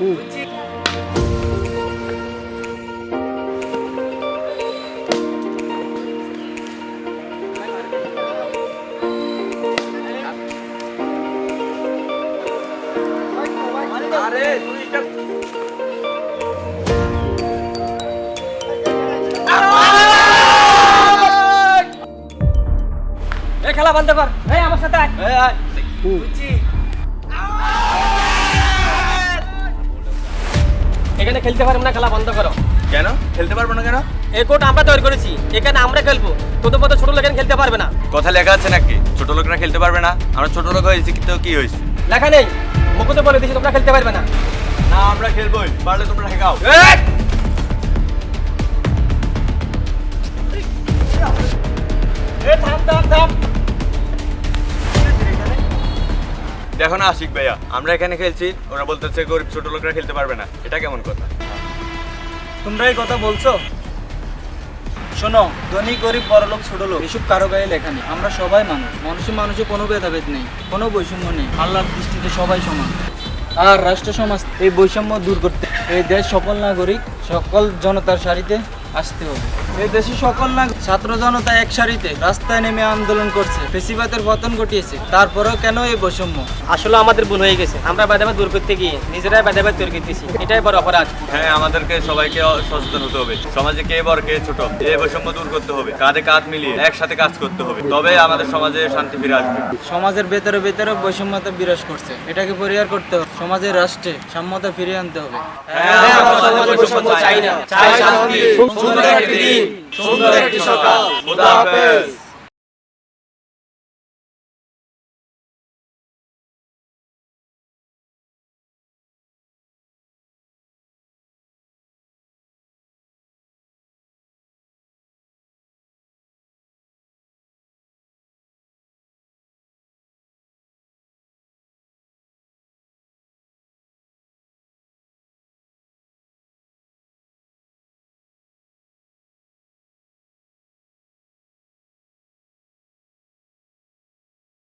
খেলা এই আমার সাথে আয়। এখানে খেলতে পারব না খেলা বন্ধ করো। কেন? খেলতে পারব না কেন? এই কোর্ট আমরা তৈরি করেছি। এখানে আমরা খেলব। তোদের মতো ছোট লোকেরা খেলতে পারবে না। কথা লেখা আছে নাকি? ছোট লোকরা খেলতে পারবে না। আমরা ছোট লোক হয়েছি কিন্তু কি হয়েছে? লেখা নেই। মুখতে বলে দিছি তোমরা খেলতে পারবে না। না আমরা খেলবোই। পারলে তোমরা শেখাও দেখো না আশিক ভাইয়া, আমরা এখানে খেলছি, ওরা বলতেছে গরিব ছোট লোকরা খেলতে পারবে না। এটা কেমন কথা? তোমরা এই কথা বলছো? শোনো, ধনী, গরিব বড়লোক ছোট লোক, এসব কারও গায়ে লেখা নেই। আমরা সবাই মানুষ মানুষে মানুষে কোনো ভেদাভেদ নেই, কোনো বৈষম্য নেই। আল্লাহর দৃষ্টিতে সবাই সমান। আর রাষ্ট্র সমাজ এই বৈষম্য দূর করতে এই দেশ সকল নাগরিক, সকল জনতার সারিতে আসতে হবে। এই দেশে সকল নাগরিক ছাত্র জনতা এক সারিতে রাস্তায় নেমে আন্দোলন করছে ফেসিবাদের পতন ঘটিয়েছে তারপরেও কেন এই বৈষম্য? আসলে আমাদের ভুল হয়ে গেছে আমরা ভেদাভেদ দূর করতে গিয়ে নিজেরাই ভেদাভেদ তৈরি করতেছি এটাই বড় অপরাধ। হ্যাঁ আমাদেরকে সবাইকে সচেতন হতে হবে সমাজে কে বড় কে ছোট এই বৈষম্য দূর করতে হবে কাঁধে কাঁধ মিলিয়ে একসাথে কাজ করতে হবে তবে আমাদের সমাজে শান্তি ফিরে আসবে। সমাজের ভেতরে ভেতরে বৈষম্যতা বিরাজ করছে এটাকে পরিহার করতে হবে সমাজের রাষ্ট্রে সাম্যতা ফিরিয়ে আনতে হবে। হ্যাঁ, আমরা সমাজে বৈষম্য চাই না চাই শান্তি। সুন্দর একটি দিন সুন্দর একটি সকাল। খোদা হাফেজ।